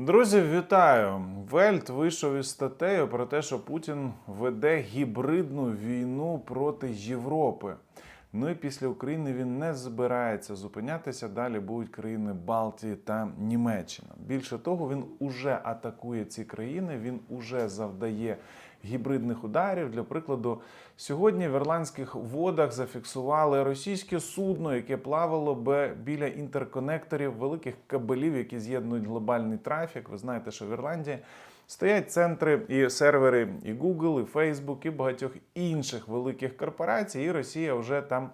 Друзі, вітаю! Вельт вийшов із статтею про те, що Путін веде гібридну війну проти Європи. Ну і після України він не збирається зупинятися. Далі будуть країни Балтії та Німеччина. Більше того, він уже атакує ці країни, він уже завдає гібридних ударів. Для прикладу, сьогодні в ірландських водах зафіксували російське судно, яке плавало бе- біля інтерконекторів великих кабелів, які з'єднують глобальний трафік. Ви знаєте, що в Ірландії стоять центри і сервери і Google, і Facebook, і багатьох інших великих корпорацій, і Росія вже там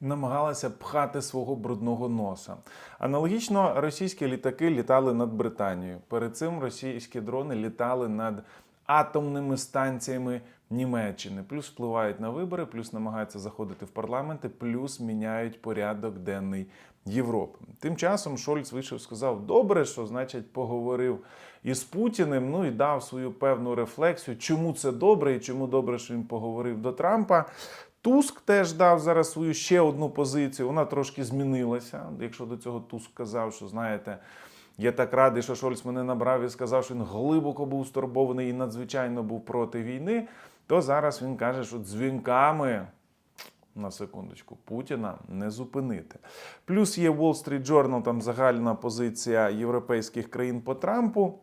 намагалася пхати свого брудного носа. Аналогічно російські літаки літали над Британією. Перед цим російські дрони літали над атомними станціями Німеччини. Плюс впливають на вибори, плюс намагаються заходити в парламенти, плюс міняють порядок денний Європи. Тим часом Шольц вийшов, сказав: добре, що значить поговорив із Путіним. Ну і дав свою певну рефлексію, чому це добре і чому добре, що він поговорив до Трампа. Туск теж дав зараз свою ще одну позицію. Вона трошки змінилася. Якщо до цього Туск казав, що знаєте, я так радий, що Шольц мене набрав і сказав, що він глибоко був стурбований і надзвичайно був проти війни. То зараз він каже, що дзвінками на секундочку Путіна не зупинити. Плюс є Wall Street Journal, там загальна позиція європейських країн по Трампу.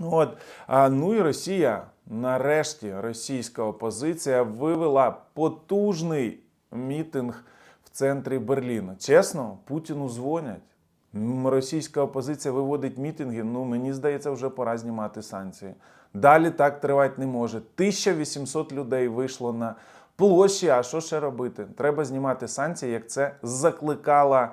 От, а, ну і Росія, нарешті, російська опозиція вивела потужний мітинг в центрі Берліна. Чесно, Путіну дзвонять. Російська опозиція виводить мітинги. Ну, мені здається, вже пора знімати санкції. Далі так тривати не може. 1800 людей вийшло на площі. А що ще робити? Треба знімати санкції, як це закликала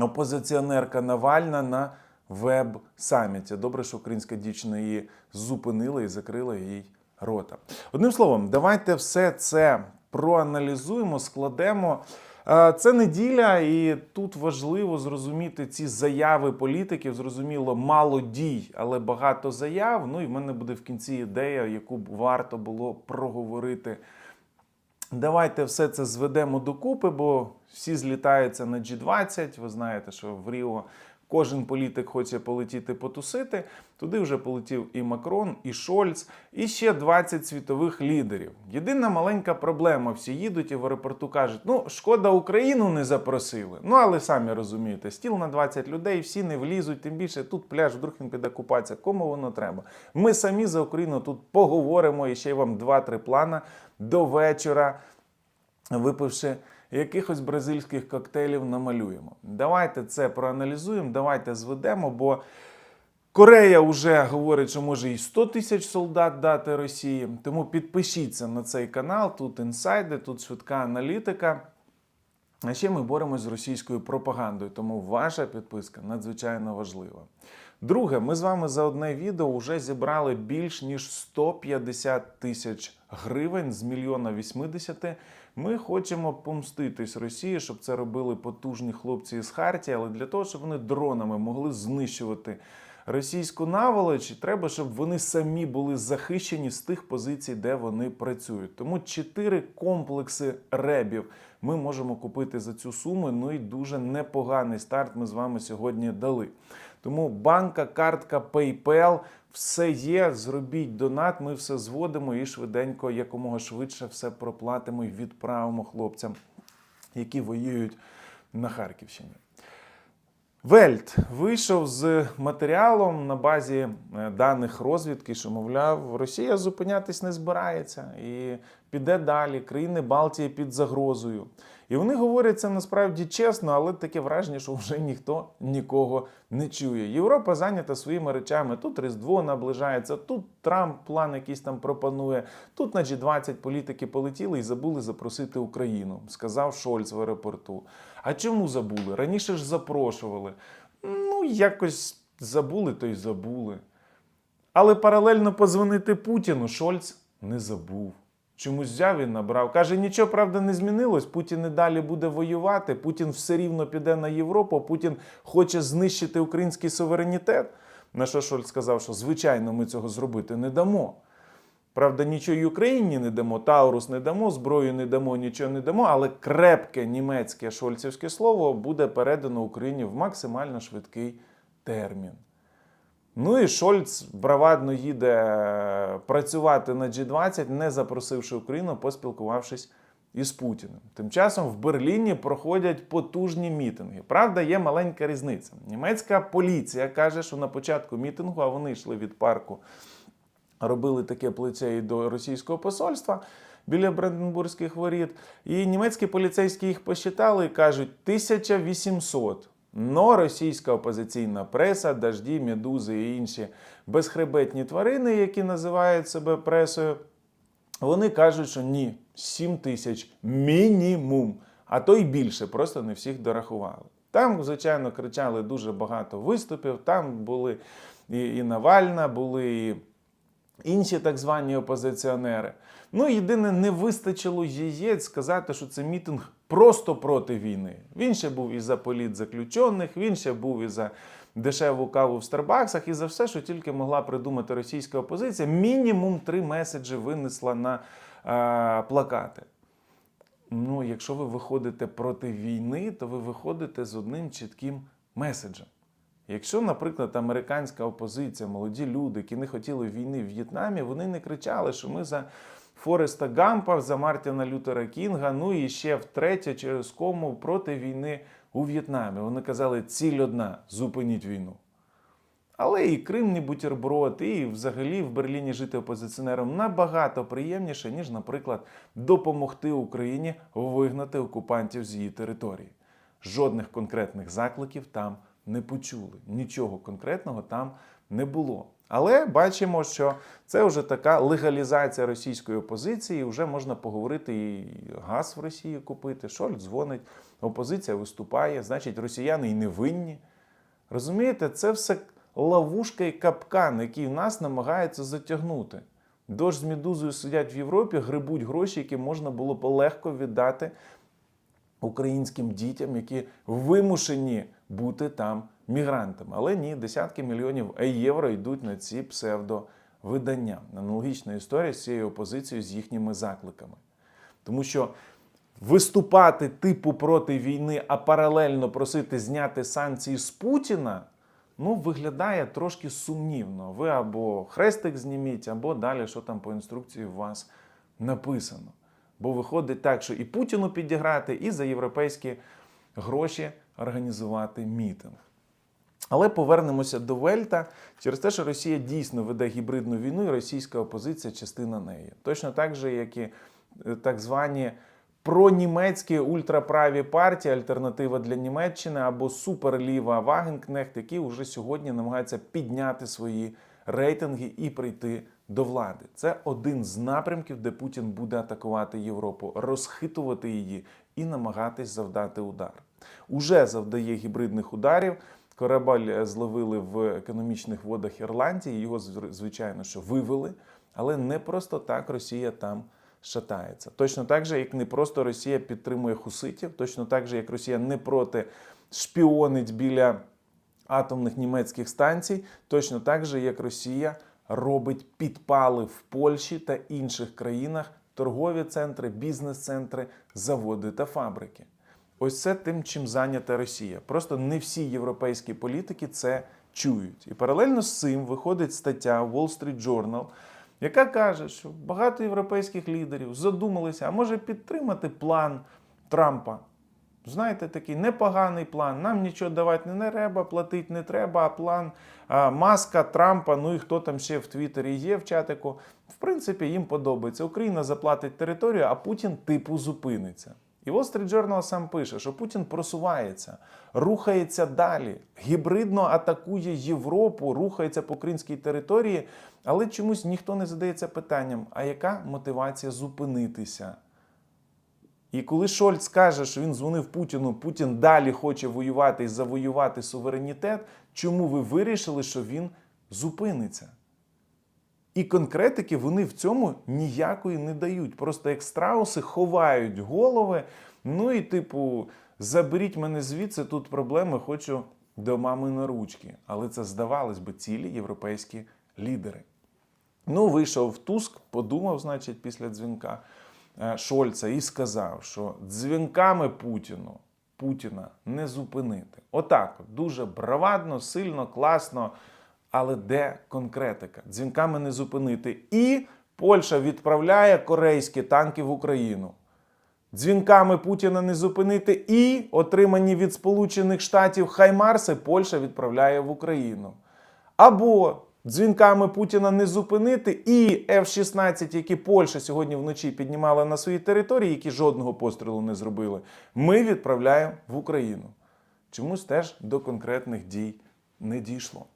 опозиціонерка Навальна на веб-саміті. Добре, що українська дівчина її зупинила і закрила їй рота. Одним словом, давайте все це проаналізуємо, складемо. Е, Це неділя, і тут важливо зрозуміти ці заяви політиків. Зрозуміло, мало дій, але багато заяв. Ну і в мене буде в кінці ідея, яку б варто було проговорити Давайте все це зведемо докупи, бо всі злітаються на G20. Ви знаєте, що в Ріо кожен політик хоче полетіти потусити. Туди вже полетів і Макрон, і Шольц, і ще 20 світових лідерів. Єдина маленька проблема: всі їдуть і в аеропорту кажуть: ну, шкода, Україну не запросили. Ну, але самі розумієте, стіл на 20 людей, всі не влізуть, тим більше тут пляж, вдруг він піде купатися. Кому воно треба? Ми самі за Україну тут поговоримо і ще й вам 2-3 плана до вечора випивши якихось бразильських коктейлів, намалюємо. Давайте це проаналізуємо, давайте зведемо, бо Корея вже говорить, що може і 100 тисяч солдат дати Росії. Тому підпишіться на цей канал. Тут інсайди, тут швидка аналітика. А ще ми боремось з російською пропагандою, тому ваша підписка надзвичайно важлива. Друге, ми з вами за одне відео вже зібрали більш ніж 150 тисяч гривень з мільйона 80. Ми хочемо помститись Росії, щоб це робили потужні хлопці із Хартії, але для того, щоб вони дронами могли знищувати російську наволоч, треба, щоб вони самі були захищені з тих позицій, де вони працюють. Тому чотири комплекси ребів ми можемо купити за цю суму. Ну і дуже непоганий старт ми з вами сьогодні дали. Тому банка, картка, PayPal, все є. Зробіть донат, ми все зводимо і швиденько, якомога швидше все проплатимо і відправимо хлопцям, які воюють на Харківщині. Вельт вийшов з матеріалом на базі е, даних розвідки, що, мовляв, Росія зупинятись не збирається і піде далі. Країни Балтії під загрозою. І вони говорять це насправді чесно, але таке враження, що вже ніхто нікого не чує. Європа зайнята своїми речами. Тут Різдво наближається, тут Трамп план якийсь там пропонує. Тут на G20 політики полетіли і забули запросити Україну, сказав Шольц в аеропорту. А чому забули? Раніше ж запрошували. Ну, якось забули, то й забули. Але паралельно позвонити Путіну Шольц не забув. Чомусь взяв і набрав. Каже, нічого правда не змінилось. Путін і далі буде воювати. Путін все рівно піде на Європу. Путін хоче знищити український суверенітет. На що Шольц сказав, що звичайно ми цього зробити не дамо. Правда, нічого й Україні не дамо, Таурус не дамо, зброю не дамо, нічого не дамо, але крепке німецьке шольцівське слово буде передано Україні в максимально швидкий термін. Ну і Шольц бравадно їде е, працювати на G20, не запросивши Україну, поспілкувавшись із Путіним. Тим часом в Берліні проходять потужні мітинги. Правда, є маленька різниця. Німецька поліція каже, що на початку мітингу, а вони йшли від парку, робили таке плече і до російського посольства біля Бранденбурзьких воріт. І німецькі поліцейські їх посчитали і кажуть 1800. Но російська опозиційна преса, дожді, медузи і інші безхребетні тварини, які називають себе пресою, вони кажуть, що ні, 7 тисяч мінімум, а то й більше, просто не всіх дорахували. Там, звичайно, кричали дуже багато виступів. Там були і, і Навальна, були і інші так звані опозиціонери. Ну, єдине, не вистачило яєць сказати, що це мітинг просто проти війни. Він ще був і за політ заключених, він ще був і за дешеву каву в Старбаксах, і за все, що тільки могла придумати російська опозиція. Мінімум три меседжі винесла на е, плакати. Ну, якщо ви виходите проти війни, то ви виходите з одним чітким меседжем. Якщо, наприклад, американська опозиція, молоді люди, які не хотіли війни в В'єтнамі, вони не кричали, що ми за Фореста Гампа, за Мартіна Лютера Кінга, ну і ще втретє через кому проти війни у В'єтнамі. Вони казали, ціль одна зупиніть війну. Але і Кримні бутерброд, і взагалі в Берліні жити опозиціонерам набагато приємніше, ніж, наприклад, допомогти Україні вигнати окупантів з її території. Жодних конкретних закликів там не почули. Нічого конкретного там не було. Але бачимо, що це вже така легалізація російської опозиції. Вже можна поговорити і газ в Росії купити. Шольц дзвонить, опозиція виступає, значить, росіяни й не винні. Розумієте, це все ловушка і капкан, який в нас намагаються затягнути. Дощ з медузою сидять в Європі, грибуть гроші, які можна було б легко віддати українським дітям, які вимушені бути там мігрантами. Але ні, десятки мільйонів євро йдуть на ці псевдовидання. Аналогічна історія з цією опозицією з їхніми закликами. Тому що виступати типу проти війни, а паралельно просити зняти санкції з Путіна. Ну, виглядає трошки сумнівно. Ви або хрестик зніміть, або далі, що там по інструкції у вас написано. Бо виходить так, що і Путіну підіграти, і за європейські гроші організувати мітинг. Але повернемося до Вельта через те, що Росія дійсно веде гібридну війну, і російська опозиція частина неї. Точно так же, як і е, так звані пронімецькі ультраправі партії, альтернатива для Німеччини або суперліва Вагенкнехт, які вже сьогодні намагаються підняти свої рейтинги і прийти до влади. Це один з напрямків, де Путін буде атакувати Європу, розхитувати її і намагатись завдати удар. Уже завдає гібридних ударів. Корабель зловили в економічних водах Ірландії. Його звичайно що вивели, але не просто так Росія там шатається. Точно так же, як не просто Росія підтримує хуситів, точно так же, як Росія не проти шпіонить біля атомних німецьких станцій, точно так же, як Росія робить підпали в Польщі та інших країнах торгові центри, бізнес-центри, заводи та фабрики. Ось це тим, чим зайнята Росія. Просто не всі європейські політики це чують. І паралельно з цим виходить стаття Wall Street Journal, яка каже, що багато європейських лідерів задумалися, а може підтримати план Трампа. Знаєте, такий непоганий план. Нам нічого давати не треба, платити не треба. А план а, Маска, Трампа, ну і хто там ще в Твіттері є в чатику. В принципі, їм подобається. Україна заплатить територію, а Путін типу зупиниться. І Wall Street Journal сам пише, що Путін просувається, рухається далі, гібридно атакує Європу, рухається по українській території, але чомусь ніхто не задається питанням: а яка мотивація зупинитися? І коли Шольц каже, що він дзвонив Путіну, Путін далі хоче воювати і завоювати суверенітет, чому ви вирішили, що він зупиниться? І конкретики вони в цьому ніякої не дають. Просто як страуси ховають голови. Ну і, типу, заберіть мене звідси, тут проблеми, хочу до мами на ручки. Але це здавалось би цілі європейські лідери. Ну, вийшов Туск, подумав, значить, після дзвінка е, Шольца і сказав, що дзвінками Путіну Путіна не зупинити. Отак, дуже бравадно, сильно, класно. Але де конкретика? Дзвінками не зупинити. І Польща відправляє корейські танки в Україну. Дзвінками Путіна не зупинити і отримані від Сполучених Штатів Хаймарси Польща відправляє в Україну. Або дзвінками Путіна не зупинити і F-16, які Польща сьогодні вночі піднімала на своїй території, які жодного пострілу не зробили, ми відправляємо в Україну. Чомусь теж до конкретних дій не дійшло.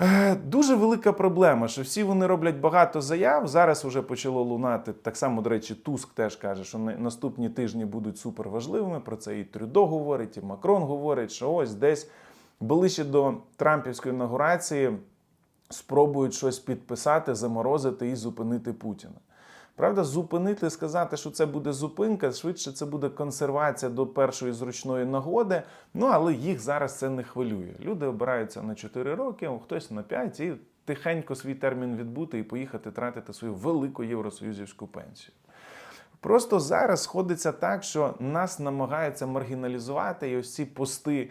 Е, Дуже велика проблема, що всі вони роблять багато заяв. Зараз вже почало лунати. Так само, до речі, Туск теж каже, що на- наступні тижні будуть суперважливими. Про це і Трюдо говорить, і Макрон говорить, що ось десь ближче до Трампівської інаугурації спробують щось підписати, заморозити і зупинити Путіна. Правда, зупинити, сказати, що це буде зупинка, швидше це буде консервація до першої зручної нагоди. Ну але їх зараз це не хвилює. Люди обираються на 4 роки, хтось на 5 і тихенько свій термін відбути і поїхати тратити свою велику євросоюзівську пенсію. Просто зараз сходиться так, що нас намагаються маргіналізувати, і ось ці пости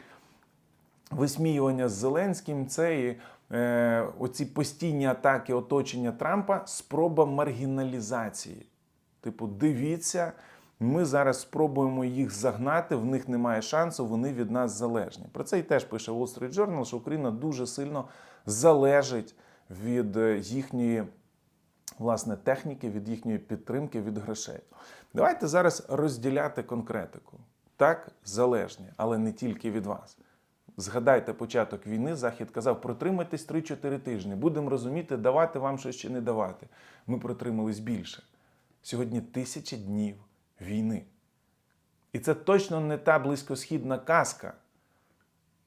висміювання з Зеленським, це і е, оці постійні атаки оточення Трампа, спроба маргіналізації. Типу, дивіться, ми зараз спробуємо їх загнати, в них немає шансу, вони від нас залежні. Про це і теж пише Wall Street Journal, що Україна дуже сильно залежить від е, їхньої власне техніки, від їхньої підтримки, від грошей. Давайте зараз розділяти конкретику. Так, залежні, але не тільки від вас. Згадайте початок війни. Захід казав, протримайтесь 3-4 тижні. Будемо розуміти, давати вам щось чи не давати. Ми протримались більше. Сьогодні тисячі днів війни. І це точно не та близькосхідна казка,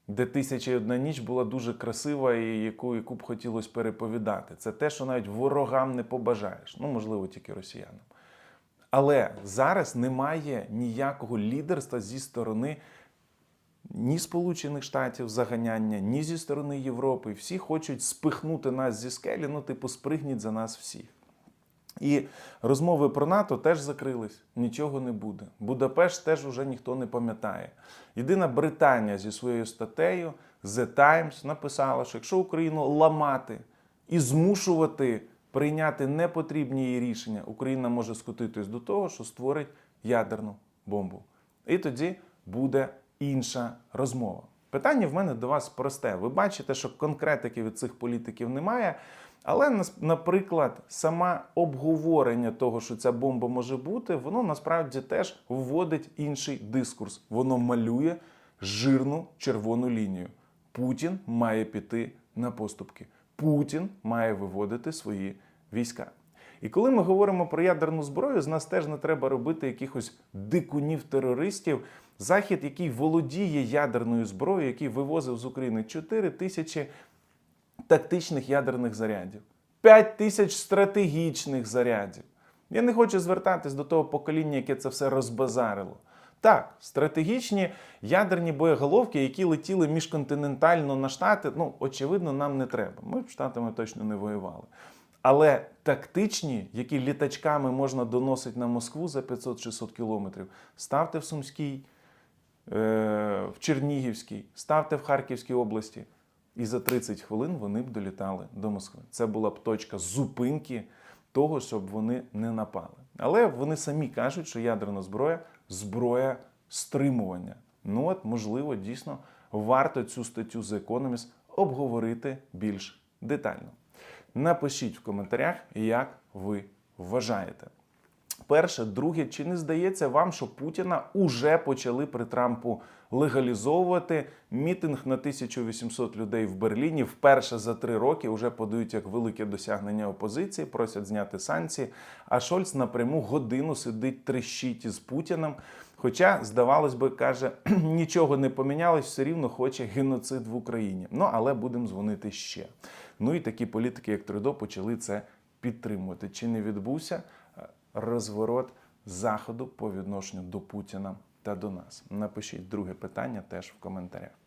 де тисяча і одна ніч була дуже красива і яку, яку б хотілося переповідати. Це те, що навіть ворогам не побажаєш. Ну, можливо, тільки росіянам. Але зараз немає ніякого лідерства зі сторони ні Сполучених Штатів заганяння, ні зі сторони Європи. Всі хочуть спихнути нас зі скелі, ну, типу, спригніть за нас всіх. І розмови про НАТО теж закрились, нічого не буде. Будапешт теж уже ніхто не пам'ятає. Єдина Британія зі своєю статтею The Times написала, що якщо Україну ламати і змушувати прийняти непотрібні її рішення, Україна може скотитись до того, що створить ядерну бомбу. І тоді буде інша розмова. Питання в мене до вас просте. Ви бачите, що конкретики від цих політиків немає. Але, наприклад, саме обговорення того, що ця бомба може бути, воно насправді теж вводить інший дискурс. Воно малює жирну червону лінію. Путін має піти на поступки. Путін має виводити свої війська. І коли ми говоримо про ядерну зброю, з нас теж не треба робити якихось дикунів-терористів. Захід, який володіє ядерною зброєю, який вивозив з України 4 тисячі тактичних ядерних зарядів, 5 тисяч стратегічних зарядів. Я не хочу звертатись до того покоління, яке це все розбазарило. Так, стратегічні ядерні боєголовки, які летіли міжконтинентально на штати, ну, очевидно, нам не треба. Ми б штатами точно не воювали. Але тактичні, які літачками можна доносити на Москву за 500-600 кілометрів, ставте в Сумській, е, в Чернігівській, ставте в Харківській області. І за 30 хвилин вони б долітали до Москви. Це була б точка зупинки того, щоб вони не напали. Але вони самі кажуть, що ядерна зброя зброя стримування. Ну от, можливо, дійсно варто цю статтю The Economist обговорити більш детально. Напишіть в коментарях, як ви вважаєте. Перше, друге, чи не здається вам, що Путіна уже почали при Трампу легалізовувати мітинг на 1800 людей в Берліні вперше за три роки вже подають як велике досягнення опозиції, просять зняти санкції. А Шольц напряму годину сидить трещить із Путіним. Хоча, здавалось би, каже, нічого не помінялось, все рівно хоче геноцид в Україні. Ну але будемо дзвонити ще. Ну і такі політики, як Трудо, почали це підтримувати. Чи не відбувся е, розворот заходу по відношенню до Путіна та до нас? Напишіть друге питання теж в коментарях.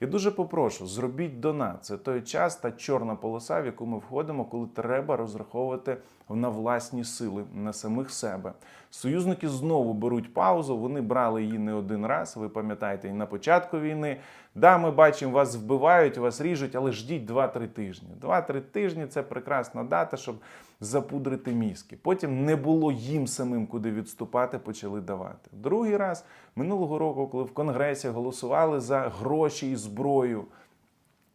Я дуже попрошу, зробіть донат. Це той час та чорна полоса, в яку ми входимо, коли треба розраховувати на власні сили, на самих себе. Союзники знову беруть паузу. Вони брали її не один раз. Ви пам'ятаєте, і на початку війни. Да, ми бачимо, вас вбивають, вас ріжуть, але ждіть 2-3 тижні. 2-3 тижні це прекрасна дата, щоб запудрити мізки. Потім не було їм самим куди відступати, почали давати. Другий раз минулого року, коли в Конгресі голосували за гроші і зброю.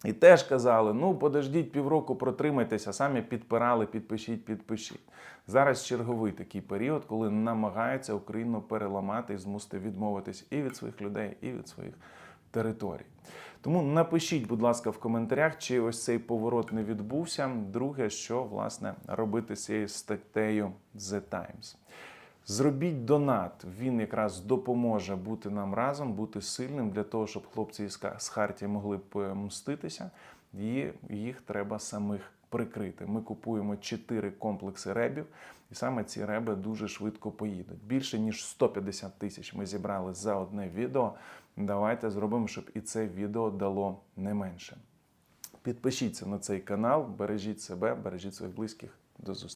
І теж казали: ну подождіть півроку, протримайтеся, самі підпирали, підпишіть, підпишіть. Зараз черговий такий період, коли намагаються Україну переламати і змусити відмовитись і від своїх людей, і від своїх територій. Тому напишіть, будь ласка, в коментарях, чи ось цей поворот не відбувся. Друге, що власне робити з цією статтею The Times. Зробіть донат. Він якраз допоможе бути нам разом, бути сильним для того, щоб хлопці з Хартії могли помститися. І їх треба самих прикрити. Ми купуємо 4 комплекси ребів, і саме ці реби дуже швидко поїдуть. Більше ніж 150 тисяч ми зібрали за одне відео. Давайте зробимо, щоб і це відео дало не менше. Підпишіться на цей канал, бережіть себе, бережіть своїх близьких. До зустрічі.